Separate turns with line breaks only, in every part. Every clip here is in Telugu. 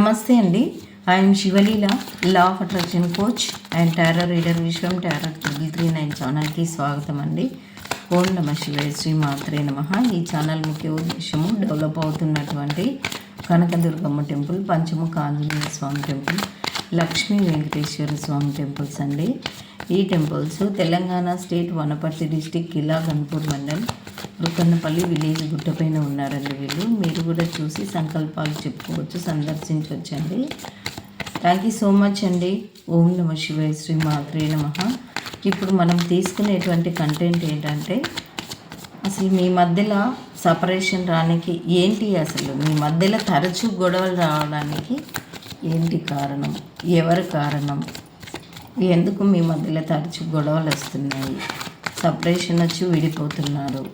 నమస్తే అండి. I'm Shivaleela law of attraction coach and tarot reader Vishwam tarot triple three nine ఛానల్కి స్వాగతం అండి. ఓం నమ శివాయ శ్రీ మాత్రే నమ. ఈ ఛానల్ ముఖ్య ఉద్దేశము డెవలప్ అవుతున్నటువంటి Kanakadurgamma temple Panchamukha Anjaneya Swamy temple Lakshmi Venkateswara Swamy temples అండి. ఈ temples Telangana state Wanaparthy district Khila Ghanpur mandal Rukannapalli village గుట్టపైన ఉన్నారండి వీళ్ళు. మీరు కూడా చూసి సంకల్పాలు చెప్పుకోవచ్చు సందర్శించవచ్చండి. థ్యాంక్ యూ సో మచ్ అండి. ఓం నమ శివాయ శ్రీ మాత్రే నమ. ఇప్పుడు మనం తీసుకునేటువంటి కంటెంట్ ఏంటంటే అసలు మీ మధ్యలో సపరేషన్ రానికి ఏంటి అసలు? మీ మధ్యలో తరచూ గొడవలు రావడానికి ఏంటి కారణం? ఎవరి కారణం? ఎందుకు మీ మధ్యలో తరచూ గొడవలు వస్తున్నాయి? సపరేషన్ వచ్చి విడిపోతున్నారు.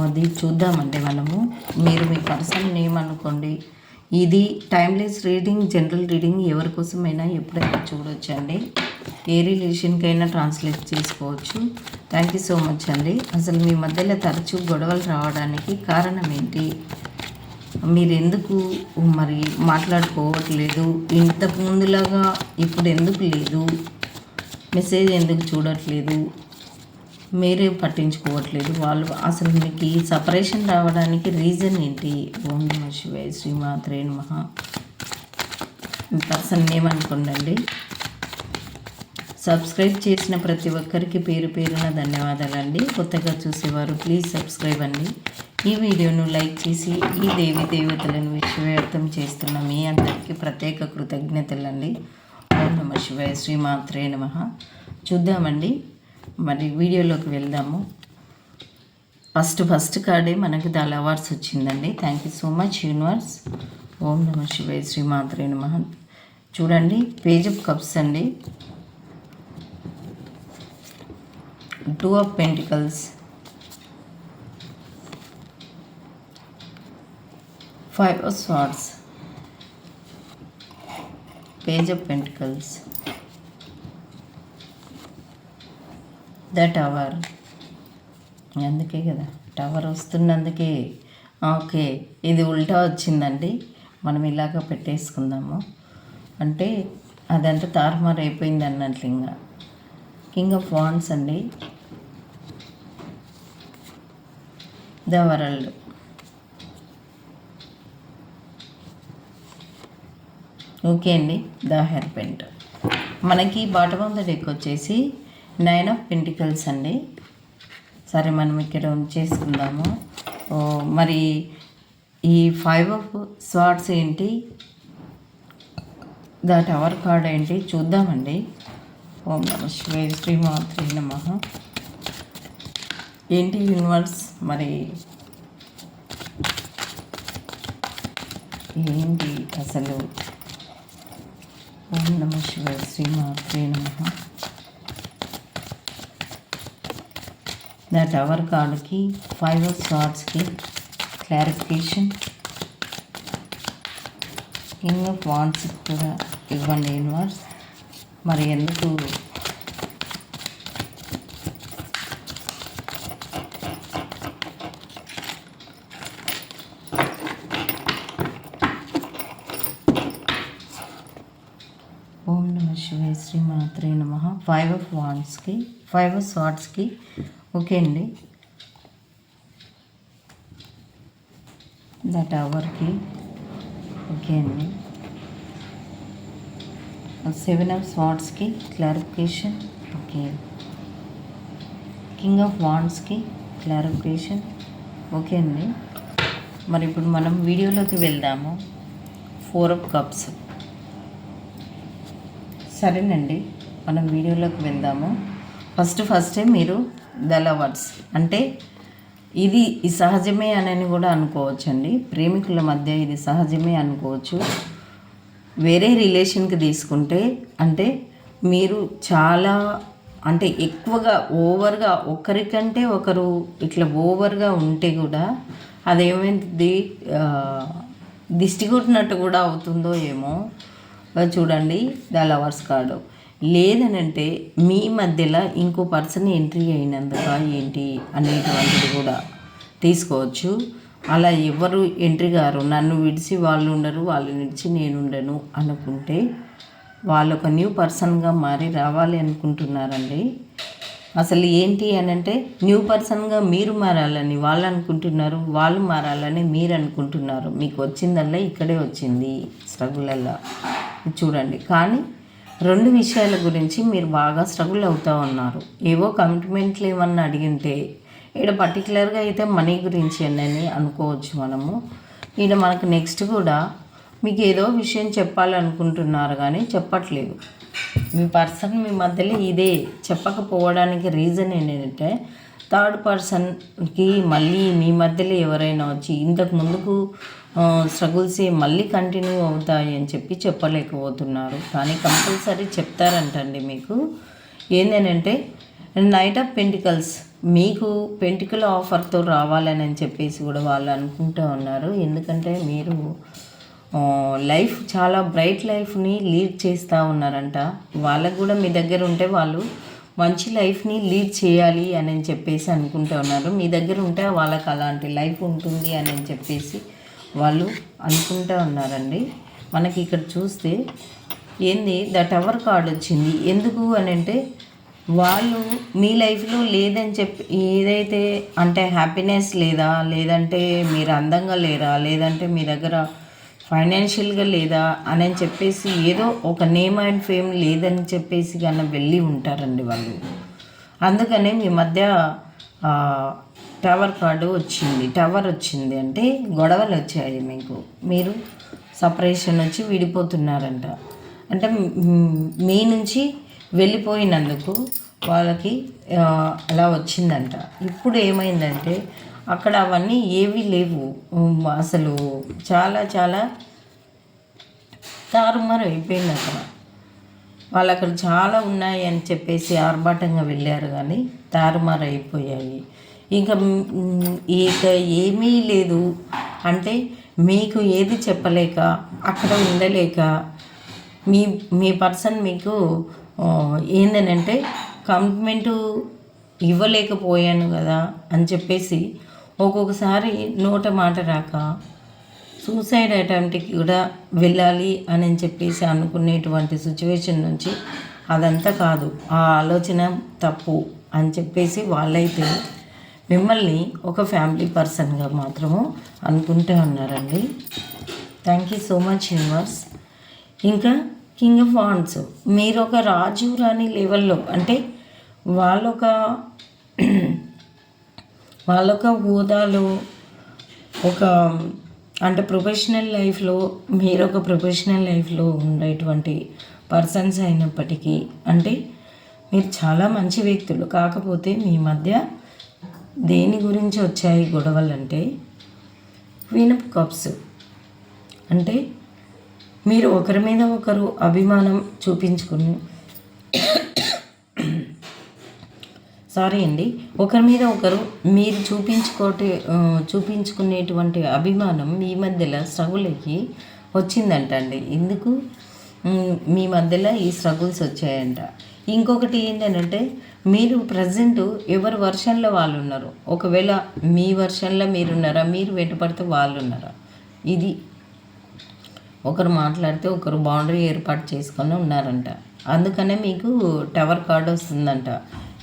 అది చూద్దామండి మనము. మీరు మీ పర్సన్ నేమ్ అనుకోండి. ఇది టైమ్లెస్ రీడింగ్ జనరల్ రీడింగ్ ఎవరి కోసమైనా ఎప్పుడైనా చూడొచ్చండి ఏ రిలేషన్కైనా ట్రాన్స్లేట్ చేసుకోవచ్చు. థ్యాంక్ యూ సో మచ్ అండి. అసలు మీ మధ్యలో తరచూ గొడవలు రావడానికి కారణం ఏంటి? మీరు ఎందుకు మరి మాట్లాడుకోవట్లేదు? ఇంతకు ముందులాగా ఇప్పుడు ఎందుకు లేదు? మెసేజ్ ఎందుకు చూడట్లేదు? మీరే పట్టించుకోవట్లేదు. వాళ్ళు అసలు మీకు ఈ సపరేషన్ రావడానికి రీజన్ ఏంటి? ఓం నమ శివాయ శ్రీమాత్రే నమ. పర్సన్ పర్సన్ ఏమనుకోండి సబ్స్క్రైబ్ చేసిన ప్రతి ఒక్కరికి పేరు పేరున ధన్యవాదాలండి. కొత్తగా చూసేవారు ప్లీజ్ సబ్స్క్రైబ్ అండి. ఈ వీడియోను లైక్ చేసి ఈ దేవి దేవతలను విశ్వవ్యాప్తం చేస్తున్న మీ అందరికీ ప్రత్యేక కృతజ్ఞతలండి. ఓం నమ శివాయ శ్రీమాత్రే నమ. చూద్దామండి. మరి వీడియోలోకి వెళ్దాము. ఫస్ట్ ఫస్ట్ కార్డే మనకి దాని అవార్డ్స్ వచ్చిందండి. Thank you so much universe ఓం నమ శివాయ శ్రీమాత్రే నమ. చూడండి పేజ్ ఆఫ్ కప్స్ అండి. Two of pentacles five of swords page of pentacles the tower అందుకే కదా టవర్ వస్తున్నందుకే. ఓకే ఇది ఉల్టా వచ్చిందండి. మనం ఇలాగ పెట్టేసుకుందాము. అంటే అదంతా తారుమారు అయిపోయింది అన్నట్లు ఇంకా. కింగ్ ఆఫ్ వాన్స్ అండి. ద వరల్డ్ ఓకే అండి ద హెర్పెంట్ మనకి బాటమ్ ఆఫ్ ద డెక్ వచ్చేసి నైన్ ఆఫ్ పెంటికల్స్ అండి. సరే మనం ఇక్కడ ఉంచేసుకుందాము. ఓ, మరి ఈ ఫైవ్ ఆఫ్ స్వాట్స్ ఏంటి? ద టవర్ కార్డ్ ఏంటి? చూద్దామండి. ఓం నమ శ్రీ శ్రీమాత్రి నమ. ఏంటి యూనివర్స్ మరి ఏంటి అసలు ఓం నమ శివాయ శ్రీమాత్రే నమ. ద టవర్ కార్డుకి ఫైవ్ ఆఫ్ స్వార్డ్స్కి క్లారిఫికేషన్ కింగ్ ఆఫ్ వాన్స్కి కూడా ఇవ్వండి యూనివర్స్ మరి ఎందుకు ఓం నమ శివాయ శ్రీ మాత్రే నమ. ఫైవ్ ఆఫ్ వాన్స్కి ఫైవ్ ఆఫ్ స్వాట్స్కి ఓకే అండి. దట్ అవర్కి ఓకే అండి. సెవెన్ ఆఫ్ స్వాట్స్కి క్లారిఫికేషన్ ఓకే కింగ్ ఆఫ్ వాండ్స్కి క్లారిఫికేషన్ ఓకే అండి. మరి ఇప్పుడు మనం వీడియోలోకి వెళ్దాము. ఫోర్ ఆఫ్ కప్స్ సరేనండి మనం వీడియోలోకి వెళ్దాము. ఫస్ట్ ఫస్టే మీరు ద లవర్స్. అంటే ఇది ఈ సహజమే అని కూడా అనుకోవచ్చండి. ప్రేమికుల మధ్య ఇది సహజమే అనుకోవచ్చు. వేరే రిలేషన్కి తీసుకుంటే అంటే మీరు చాలా అంటే ఎక్కువగా ఓవర్గా ఒకరికంటే ఒకరు ఇట్లా ఓవర్గా ఉంటే కూడా అదేమైంది దిష్టి కొట్టినట్టు కూడా అవుతుందో ఏమో. చూడండి ద లవర్స్ కార్డు. లేదనంటే మీ మధ్యలో ఇంకో పర్సన్ ఎంట్రీ అయినందుక ఏంటి అనేటువంటిది కూడా తీసుకోవచ్చు. అలా ఎవరు ఎంట్రీ గారు నన్ను విడిచి వాళ్ళు ఉండరు వాళ్ళు విడిచి నేను ఉండను అనుకుంటే వాళ్ళు ఒక న్యూ పర్సన్గా మారి రావాలి అనుకుంటున్నారండి. అసలు ఏంటి అని అంటే న్యూ పర్సన్గా మీరు మారాలని వాళ్ళు అనుకుంటున్నారు వాళ్ళు మారాలని మీరు అనుకుంటున్నారు. మీకు వచ్చిందల్లా ఇక్కడే వచ్చింది స్ట్రగులల్లా. చూడండి. కానీ రెండు విషయాల గురించి మీరు బాగా స్ట్రగుల్ అవుతూ ఉన్నారు. ఏవో కమిట్మెంట్లు ఏమన్నా అడిగింటే ఇక్కడ పర్టికులర్గా అయితే మనీ గురించి అని అనుకోవచ్చు మనము. ఈడ మనకు నెక్స్ట్ కూడా మీకు ఏదో విషయం చెప్పాలనుకుంటున్నారు కానీ చెప్పట్లేదు. మీ పర్సన్ మీ మధ్యలో ఇదే చెప్పకపోవడానికి రీజన్ ఏంటంటే థర్డ్ పర్సన్కి మళ్ళీ మీ మధ్యలో ఎవరైనా వచ్చి ఇంతకు ముందుకు స్ట్రగుల్స్ మళ్ళీ కంటిన్యూ అవుతాయి అని చెప్పి చెప్పలేకపోతున్నారు. కానీ కంపల్సరీ చెప్తారంటండి మీకు. ఏంటంటే నైట్ ఆఫ్ పెంటికల్స్ మీకు పెంటికల్ ఆఫర్తో రావాలని అని చెప్పేసి కూడా వాళ్ళు అనుకుంటూ ఉన్నారు. ఎందుకంటే మీరు లైఫ్ చాలా బ్రైట్ లైఫ్ని లీడ్ చేస్తూ ఉన్నారంట. వాళ్ళకు కూడా మీ దగ్గర ఉంటే వాళ్ళు మంచి లైఫ్ని లీడ్ చేయాలి అని చెప్పేసి అనుకుంటూ ఉన్నారు. మీ దగ్గర ఉంటే వాళ్ళకి అలాంటి లైఫ్ ఉంటుంది అని చెప్పేసి వాళ్ళు అనుకుంటూ ఉన్నారండి. మనకి ఇక్కడ చూస్తే ఏంది? ద టవర్ కార్డ్ వచ్చింది. ఎందుకు అని అంటే వాళ్ళు మీ లైఫ్లో లేదని చెప్పి ఏదైతే అంటే హ్యాపీనెస్ లేదా లేదంటే మీరు అందంగా లేరా లేదంటే మీ దగ్గర ఫైనాన్షియల్గా లేదా అని చెప్పేసి ఏదో ఒక నేమ్ అండ్ ఫేమ్ లేదని చెప్పేసి కన్నా వెళ్ళి ఉంటారండి వాళ్ళు. అందుకనే మీ మధ్య టవర్ కార్డు వచ్చింది. టవర్ వచ్చింది అంటే గొడవలు వచ్చాయి మీకు. మీరు సపరేషన్ వచ్చి విడిపోతున్నారంట. అంటే మీ నుంచి వెళ్ళిపోయినందుకు వాళ్ళకి అలా వచ్చిందంట. ఇప్పుడు ఏమైందంటే అక్కడ అవన్నీ ఏవి లేవు. అసలు చాలా చాలా తారుమారు అయిపోయింది అక్కడ. వాళ్ళు అక్కడ చాలా ఉన్నాయి అని చెప్పేసి ఆర్భాటంగా వెళ్ళారు కానీ తారుమారు అయిపోయాయి. ఇంకా ఇక ఏమీ లేదు. అంటే మీకు ఏది చెప్పలేక అక్కడ ఉండలేక మీ మీ పర్సన్ మీకు ఏంటనంటే కమిట్మెంటు ఇవ్వలేకపోయాను కదా అని చెప్పేసి ఒక్కొక్కసారి నోట మాట రాక సూసైడ్ అటెంప్ట్కి కూడా వెళ్ళాలి అని చెప్పేసి అనుకునేటువంటి సిచ్యువేషన్ నుంచి అదంతా కాదు. ఆ ఆలోచన తప్పు అని చెప్పేసి వాళ్ళైతే మిమ్మల్ని ఒక ఫ్యామిలీ పర్సన్గా మాత్రము అనుకుంటూ ఉన్నారండి. Thank you so much universe. ఇంకా కింగ్ ఆఫ్ వాండ్స్ మీరు ఒక రాజు రాణి లెవెల్లో అంటే వాళ్ళొక వాళ్ళొక హోదాలో ఒక అంటే ప్రొఫెషనల్ లైఫ్లో మీరు ఒక ప్రొఫెషనల్ లైఫ్లో ఉండేటువంటి పర్సన్స్ అయినప్పటికీ అంటే మీరు చాలా మంచి వ్యక్తులు. కాకపోతే మీ మధ్య దేని గురించి వచ్చాయి గొడవలు అంటే క్వీన్ ఆఫ్ కప్స్ అంటే మీరు ఒకరి మీద ఒకరు అభిమానం చూపించుకుని సారీ అండి. ఒకరి మీద ఒకరు మీరు చూపించుకోటి చూపించుకునేటువంటి అభిమానం మీ మధ్యలో స్ట్రగుల్కి వచ్చిందంట అండి ఎందుకు మీ మధ్యలో ఈ స్ట్రగుల్స్ వచ్చాయంట. ఇంకొకటి ఏంటంటే మీరు ప్రజెంట్ ఎవరి వర్షన్లో వాళ్ళు ఉన్నారు ఒకవేళ మీ వర్షన్లో మీరున్నారా? మీరు వెంటపడితే వాళ్ళు ఉన్నారా ఇది ఒకరు మాట్లాడితే ఒకరు బౌండరీ ఏర్పాటు చేసుకొని ఉన్నారంట. అందుకనే మీకు టవర్ కార్డ్ వస్తుందంట.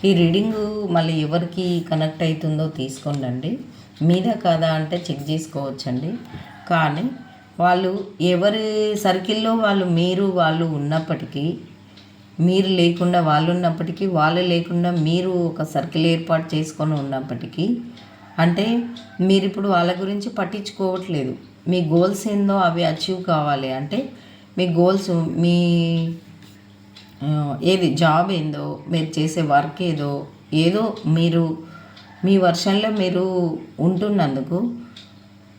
ఈ రీడింగ్ మళ్ళీ ఎవరికి కనెక్ట్ అవుతుందో తీసుకోండి మీద కాదా అంటే చెక్ చేసుకోవచ్చండి. కానీ వాళ్ళు ఎవరి సర్కిల్లో వాళ్ళు మీరు వాళ్ళు ఉన్నప్పటికీ మీరు లేకుండా వాళ్ళు ఉన్నప్పటికీ వాళ్ళు లేకుండా మీరు ఒక సర్కిల్ ఏర్పాటు చేసుకొని ఉన్నప్పటికీ అంటే మీరు ఇప్పుడు వాళ్ళ గురించి పట్టించుకోవట్లేదు. మీ గోల్స్ ఏందో అవి అచీవ్ కావాలి. అంటే మీ గోల్స్ మీ ఏది జాబ్ ఏందో మీరు చేసే వర్క్ ఏదో ఏదో మీరు మీ వర్షంలో మీరు ఉంటున్నందుకు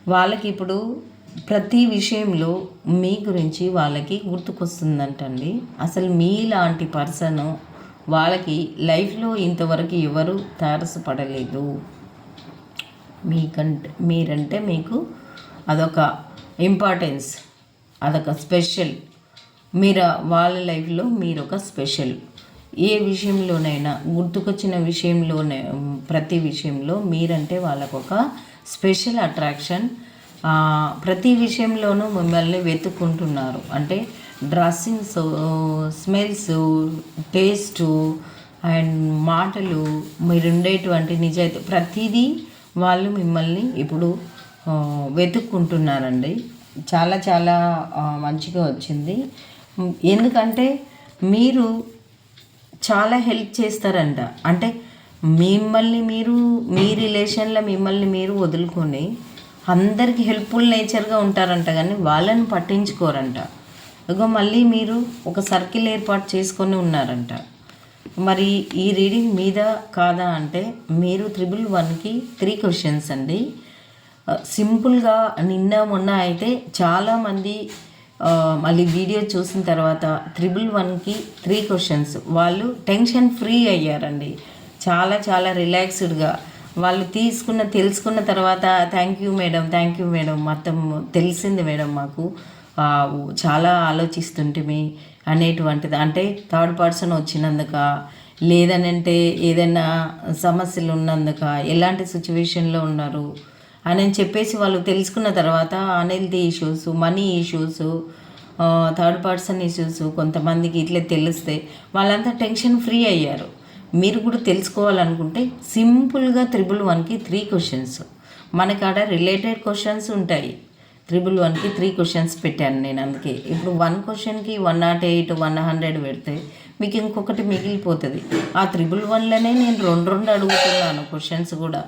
వాళ్ళకి ఇప్పుడు ప్రతి విషయంలో మీ గురించి వాళ్ళకి గుర్తుకొస్తుందంటండి. అసలు మీలాంటి పర్సన్ వాళ్ళకి లైఫ్లో ఇంతవరకు ఎవరు తారసపడలేదు. మీకంటే మీరంటే మీకు అదొక ఇంపార్టెన్స్ అదొక స్పెషల్ మీరు వాళ్ళ లైఫ్లో మీరు ఒక స్పెషల్ ఏ విషయంలోనైనా గుర్తుకొచ్చిన విషయంలోనే ప్రతి విషయంలో మీరంటే వాళ్ళకు ఒక స్పెషల్ అట్రాక్షన్ ప్రతి విషయంలోనూ మిమ్మల్ని వెతుక్కుంటున్నారు. అంటే డ్రెస్సింగ్స్ స్మెల్స్ టేస్టు అండ్ మాటలు మీరు ఉండేటువంటి నిజాయితీ ప్రతిదీ వాళ్ళు మిమ్మల్ని ఇప్పుడు వెతుక్కుంటున్నారండి. చాలా చాలా మంచిగా వచ్చింది. ఎందుకంటే మీరు చాలా హెల్ప్ చేస్తారంట. అంటే మిమ్మల్ని మీరు మీ రిలేషన్లో మిమ్మల్ని మీరు వదులుకొని అందరికి హెల్ప్ఫుల్ నేచర్గా ఉంటారంట కానీ వాళ్ళని పట్టించుకోరంట. ఇగో మళ్ళీ మీరు ఒక సర్కిల్ ఏర్పాటు చేసుకొని ఉన్నారంట. మరి ఈ రీడింగ్ మీద కాదా అంటే మీరు త్రిబుల్ వన్కి త్రీ క్వశ్చన్స్ అండి. సింపుల్గా నిన్న మొన్న అయితే చాలామంది మళ్ళీ వీడియో చూసిన తర్వాత త్రిబుల్ వన్కి త్రీ క్వశ్చన్స్ వాళ్ళు టెన్షన్ ఫ్రీ అయ్యారండి. చాలా చాలా రిలాక్స్డ్గా. వాళ్ళు తీసుకున్న తెలుసుకున్న తర్వాత thank you madam thank you madam మొత్తం తెలిసింది మేడం మాకు. చాలా ఆలోచిస్తుంటిమి అనేటువంటిది. అంటే థర్డ్ పర్సన్ వచ్చినందుక? లేదనంటే ఏదైనా సమస్యలు ఉన్నందుక ఎలాంటి సిచ్యువేషన్లో ఉన్నారు? అని చెప్పేసి వాళ్ళు తెలుసుకున్న తర్వాత unhealthy issues money issues third person issues కొంతమందికి ఇట్లా తెలిస్తే వాళ్ళంతా టెన్షన్ ఫ్రీ అయ్యారు. మీరు కూడా తెలుసుకోవాలనుకుంటే సింపుల్గా త్రిబుల్ వన్కి త్రీ క్వశ్చన్స్ మనకాడ రిలేటెడ్ క్వశ్చన్స్ ఉంటాయి. త్రిబుల్ వన్కి త్రీ క్వశ్చన్స్ పెట్టాను నేను అందుకే. ఇప్పుడు వన్ క్వశ్చన్కి one naught eight one hundred పెడితే మీకు ఇంకొకటి మిగిలిపోతుంది. ఆ త్రిబుల్ వన్లోనే నేను రెండు రెండు అడుగుతున్నాను క్వశ్చన్స్ కూడా.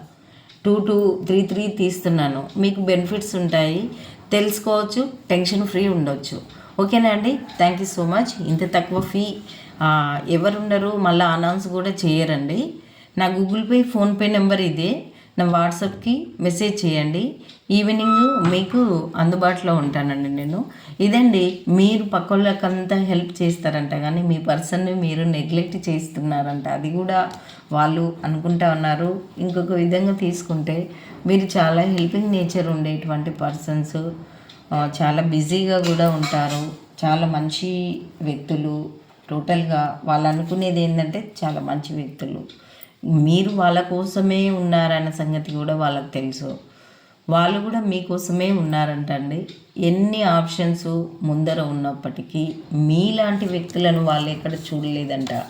టూ టూ త్రీ త్రీ తీస్తున్నాను. మీకు బెనిఫిట్స్ ఉంటాయి. తెలుసుకోవచ్చు టెన్షన్ ఫ్రీ ఉండొచ్చు. ఓకేనా అండి? థ్యాంక్ యూ సో మచ్ ఇంత తక్కువ ఫీ ఎవరుండరు మళ్ళీ అనౌన్స్ కూడా చేయరండి. నా గూగుల్ పే ఫోన్పే నెంబర్ ఇదే. నా వాట్సాప్కి మెసేజ్ చేయండి. ఈవినింగ్ మీకు అందుబాటులో ఉంటానండి నేను. ఇదండి మీరు పక్కళ్ళకంతా హెల్ప్ చేస్తారంట కానీ మీ పర్సన్ని మీరు నెగ్లెక్ట్ చేస్తున్నారంట. అది కూడా వాళ్ళు అనుకుంటా ఉన్నారు. ఇంకొక విధంగా తీసుకుంటే మీరు చాలా హెల్పింగ్ నేచర్ ఉండేటువంటి పర్సన్స్ చాలా బిజీగా కూడా ఉంటారు. చాలా మంచి వ్యక్తులు టోటల్గా వాళ్ళు అనుకునేది ఏంటంటే చాలా మంచి వ్యక్తులు. మీరు వాళ్ళ కోసమే ఉన్నారన్న సంగతి కూడా వాళ్ళకి తెలుసు. వాళ్ళు కూడా మీకోసమే ఉన్నారంటండి. ఎన్ని ఆప్షన్స్ ముందర ఉన్నప్పటికీ మీలాంటి వ్యక్తులను వాళ్ళు ఎక్కడ చూడలేదంట.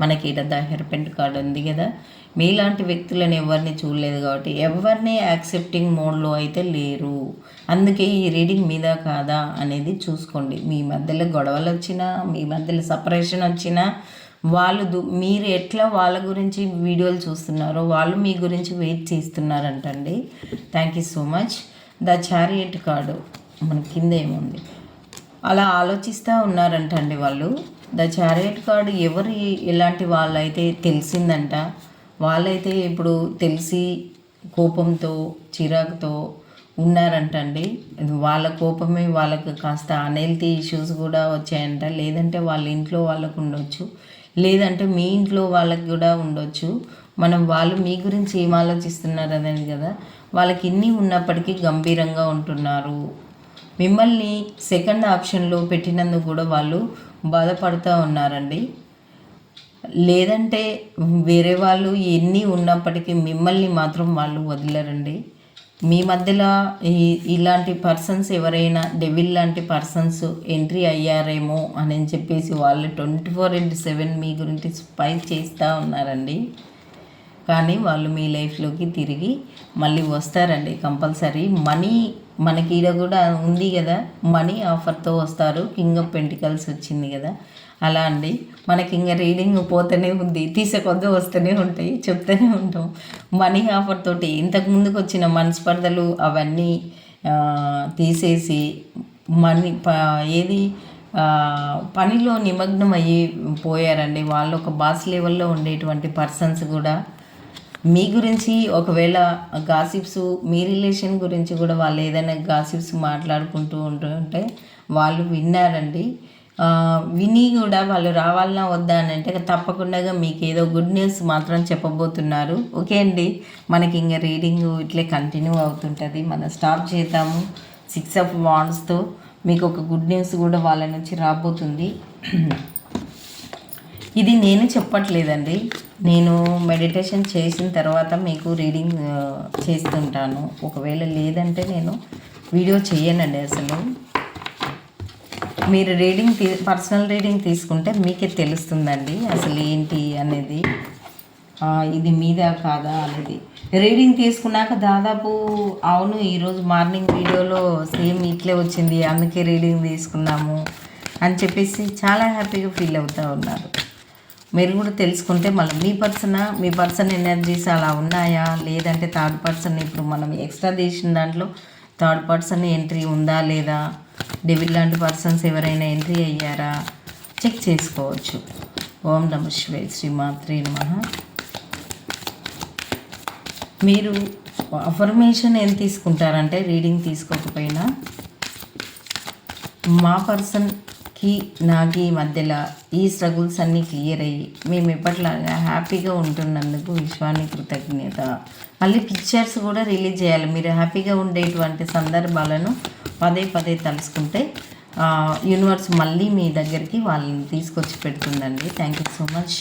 మనకి ఇక్కడ ద హెర్పెంట్ కార్డు ఉంది కదా. మీలాంటి వ్యక్తులను ఎవరిని చూడలేదు కాబట్టి ఎవరిని యాక్సెప్టింగ్ మోడ్లో అయితే లేరు. అందుకే ఈ రీడింగ్ మీద కాదా అనేది చూసుకోండి. మీ మధ్యలో గొడవలు వచ్చినా మీ మధ్యలో సపరేషన్ వచ్చినా వాళ్ళు దు- మీరు ఎట్లా వాళ్ళ గురించి వీడియోలు చూస్తున్నారో వాళ్ళు మీ గురించి wait చేస్తున్నారంటండి. Thank you so much the chariot card మన కింద ఏముంది? అలా ఆలోచిస్తూ ఉన్నారంటండి వాళ్ళు. ద చారియట్ కార్డు ఎవరు ఎలాంటి వాళ్ళైతే తెలిసిందంట. వాళ్ళైతే ఇప్పుడు తెలిసి కోపంతో చిరాకుతో ఉన్నారంటండి. వాళ్ళ కోపమే వాళ్ళకు కాస్త అన్హెల్తీ ఇష్యూస్ కూడా వచ్చాయంట. లేదంటే వాళ్ళ ఇంట్లో వాళ్ళకు ఉండొచ్చు. లేదంటే మీ ఇంట్లో వాళ్ళకి కూడా ఉండొచ్చు. మనం వాళ్ళు మీ గురించి ఏం ఆలోచిస్తున్నారు అనేది కదా. వాళ్ళకి ఇన్ని ఉన్నప్పటికీ గంభీరంగా ఉంటున్నారు. మిమ్మల్ని సెకండ్ ఆప్షన్లో పెట్టినందుకు కూడా వాళ్ళు బాధపడుతూ ఉన్నారండి. లేదంటే వేరే వాళ్ళు ఎన్ని ఉన్నప్పటికీ మిమ్మల్ని మాత్రం వాళ్ళు వదిలేరండి. మీ మధ్యలో ఈ ఇలాంటి పర్సన్స్ ఎవరైనా డెవిల్ లాంటి పర్సన్స్ ఎంట్రీ అయ్యారేమో అని చెప్పేసి వాళ్ళు ట్వంటీ ఫోర్ ఇంటూ సెవెన్ మీ గురించి స్పై చేస్తూ ఉన్నారండి. కానీ వాళ్ళు మీ లైఫ్లోకి తిరిగి మళ్ళీ వస్తారండి కంపల్సరీ. మనీ మనకి ఈడ కూడా ఉంది కదా. మనీ ఆఫర్తో వస్తారు. కింగ్ ఆఫ్ పెంటికల్స్ వచ్చింది కదా. అలా అండి. మనకి ఇంకా రీడింగ్ పోతూనే ఉంది తీసేకొద్దు వస్తూనే ఉంటాయి చెప్తూనే ఉంటాం. మనీ ఆఫర్ తోటి ఇంతకు ముందుకు వచ్చిన మనస్పర్ధలు అవన్నీ తీసేసి మనీ ప ఏది పనిలో నిమగ్నం అయ్యి పోయారండి. వాళ్ళు ఒక బాస్ లెవెల్లో ఉండేటువంటి పర్సన్స్ కూడా. మీ గురించి ఒకవేళ గాసిప్స్ మీ రిలేషన్ గురించి కూడా వాళ్ళు ఏదైనా గాసిప్స్ మాట్లాడుకుంటూ ఉంటుంటే వాళ్ళు విన్నారండి. విని కూడా వాళ్ళు రావాలన్నా వద్దా అని అంటే తప్పకుండా మీకు ఏదో గుడ్ న్యూస్ మాత్రం చెప్పబోతున్నారు. ఓకే అండి. మనకి ఇంకా రీడింగ్ ఇట్లే కంటిన్యూ అవుతుంటుంది. మనం స్టాప్ చేద్దాము. సిక్స్ ఆఫ్ వాండ్స్తో మీకు ఒక గుడ్ న్యూస్ కూడా వాళ్ళ నుంచి రాబోతుంది. ఇది నేను చెప్పట్లేదండి. నేను మెడిటేషన్ చేసిన తర్వాత మీకు రీడింగ్ చేస్తుంటాను. ఒకవేళ లేదంటే నేను వీడియో చేయనండి అసలు. మీరు రీడింగ్ తీ పర్సనల్ రీడింగ్ తీసుకుంటే మీకే తెలుస్తుందండి అసలు ఏంటి అనేది. ఇది మీదా కాదా అనేది. రీడింగ్ తీసుకున్నాక దాదాపు అవును ఈరోజు మార్నింగ్ వీడియోలో సేమ్ ఇట్లే వచ్చింది అందుకే రీడింగ్ తీసుకున్నాము అని చెప్పేసి చాలా హ్యాపీగా ఫీల్ అవుతూ ఉన్నారు. మీరు కూడా తెలుసుకుంటే మళ్ళీ మీ పర్సన్ మీ పర్సన్ ఎనర్జీస్ అలా ఉన్నాయా? లేదంటే థర్డ్ పర్సన్ ఇప్పుడు మనం ఎక్స్ట్రా తీసిన దాంట్లో థర్డ్ పర్సన్ ఎంట్రీ ఉందా లేదా? డెవిల్ లాంటి పర్సన్స్ ఎవరైనా ఎంట్రీ అయ్యారా? చెక్ చేసుకోవచ్చు. ఓం నమ శివాయ శ్రీమాత్రే నమః. మీరు అఫర్మేషన్ ఏం తీసుకుంటారంటే రీడింగ్ తీసుకోకపోయినా మా పర్సన్ కి నాకు ఈ మధ్యలో ఈ స్ట్రగుల్స్ అన్నీ క్లియర్ అయ్యి మేము ఎప్పటిలాగా హ్యాపీగా ఉంటున్నందుకు విశ్వానికి కృతజ్ఞత. మళ్ళీ పిక్చర్స్ కూడా రిలీజ్ చేయాలి. మీరు హ్యాపీగా ఉండేటువంటి సందర్భాలను పదే పదే తలుసుకుంటే యూనివర్స్ మళ్ళీ మీ దగ్గరికి వాళ్ళని తీసుకొచ్చి పెడుతుందండి. థ్యాంక్ యూ సో మచ్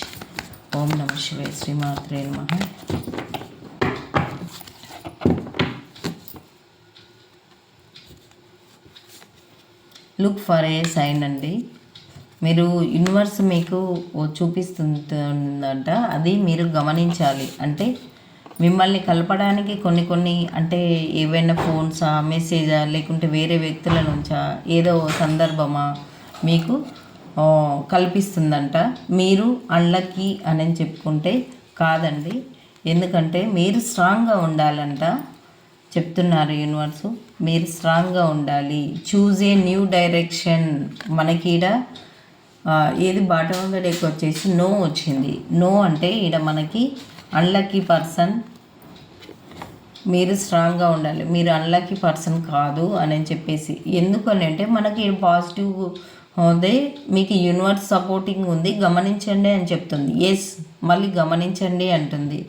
ఓం నమ శివే శ్రీమాత్రే నమ. లుక్ ఫర్ ఏ సైన్ అండి. మీరు యూనివర్స్ మీకు చూపిస్తుందంట. అది మీరు గమనించాలి. అంటే మిమ్మల్ని కలపడానికి కొన్ని కొన్ని అంటే ఏవైనా ఫోన్సా మెసేజా లేకుంటే వేరే వ్యక్తుల నుంచా ఏదో సందర్భమా మీకు కల్పిస్తుందంట. మీరు అన్లక్కీ అని చెప్పుకుంటే కాదండి. ఎందుకంటే మీరు స్ట్రాంగ్గా ఉండాలంట చెప్తున్నారు యూనివర్సు మీరు స్ట్రాంగ్గా ఉండాలి. చూజ్ ఏ న్యూ డైరెక్షన్ మనకి ఈడ ఏది బాటమ్ డెక్ వచ్చేసి నో వచ్చింది. నో అంటే ఈడ మనకి అన్లక్కీ పర్సన్ మీరు స్ట్రాంగ్గా ఉండాలి. మీరు అన్లక్కీ పర్సన్ కాదు అని చెప్పేసి. ఎందుకని అంటే మనకి పాజిటివ్ అదే మీకు యూనివర్స్ సపోర్టింగ్ ఉంది గమనించండి అని చెప్తుంది. ఎస్ మళ్ళీ గమనించండి అంటుంది.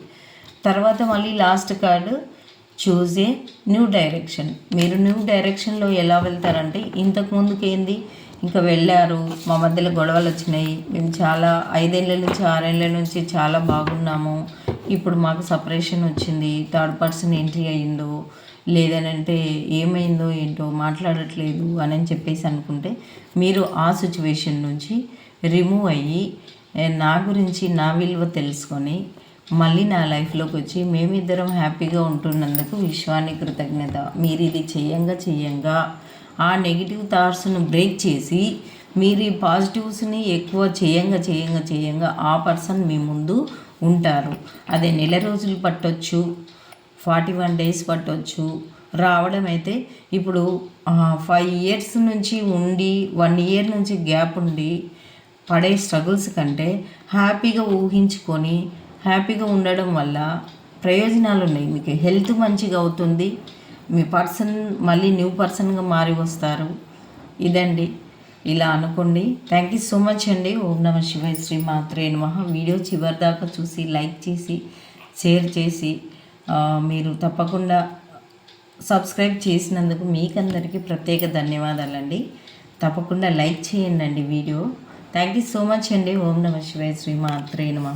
తర్వాత మళ్ళీ last card choose a new direction మీరు న్యూ డైరెక్షన్లో ఎలా వెళ్తారంటే ఇంతకు ముందుకు ఏంది? ఇంకా వెళ్ళారు మా మధ్యలో గొడవలు వచ్చినాయి. మేము చాలా ఐదేళ్ళ నుంచి ఆరేళ్ళ నుంచి చాలా బాగున్నాము. ఇప్పుడు మాకు సపరేషన్ వచ్చింది. థర్డ్ పర్సన్ ఎంట్రీ అయ్యిందో లేదనంటే ఏమైందో ఏంటో మాట్లాడట్లేదు అని చెప్పేసి అనుకుంటే మీరు ఆ సిచ్యువేషన్ నుంచి రిమూవ్ అయ్యి నా గురించి నా విలువ తెలుసుకొని మళ్ళీ నా లైఫ్లోకి వచ్చి మేమిద్దరం హ్యాపీగా ఉంటున్నందుకు విశ్వాన్ని కృతజ్ఞత. మీరు ఇది చేయంగా చేయంగా ఆ నెగిటివ్ థాట్స్ను బ్రేక్ చేసి మీరు ఈ పాజిటివ్స్ని ఎక్కువ చేయంగా చేయంగా చేయంగా ఆ పర్సన్ మీ ముందు ఉంటారు. అదే నెల రోజులు పట్టొచ్చు ఫార్టీ వన్ డేస్ పట్టొచ్చు రావడం అయితే ఇప్పుడు ఫైవ్ ఇయర్స్ నుంచి ఉండి వన్ ఇయర్ నుంచి గ్యాప్ ఉండి పడే స్ట్రగుల్స్ కంటే హ్యాపీగా ఊహించుకొని హ్యాపీగా ఉండడం వల్ల ప్రయోజనాలు ఉన్నాయి. మీకు హెల్త్ మంచిగా అవుతుంది. మీ పర్సన్ మళ్ళీ న్యూ పర్సన్గా మారి వస్తారు. ఇదండి. ఇలా అనుకోండి. థ్యాంక్ యూ సో మచ్ అండి. ఓం నమ శివాయ శ్రీ మాత్రే నమ. వీడియో చివరి దాకా చూసి లైక్ చేసి షేర్ చేసి మీరు తప్పకుండా సబ్స్క్రైబ్ చేసినందుకు మీకందరికీ ప్రత్యేక ధన్యవాదాలండి. తప్పకుండా లైక్ చేయండి అండి video. Thank you so much అండి. ఓం నమ శివాయ శ్రీ మాత్రే నమ.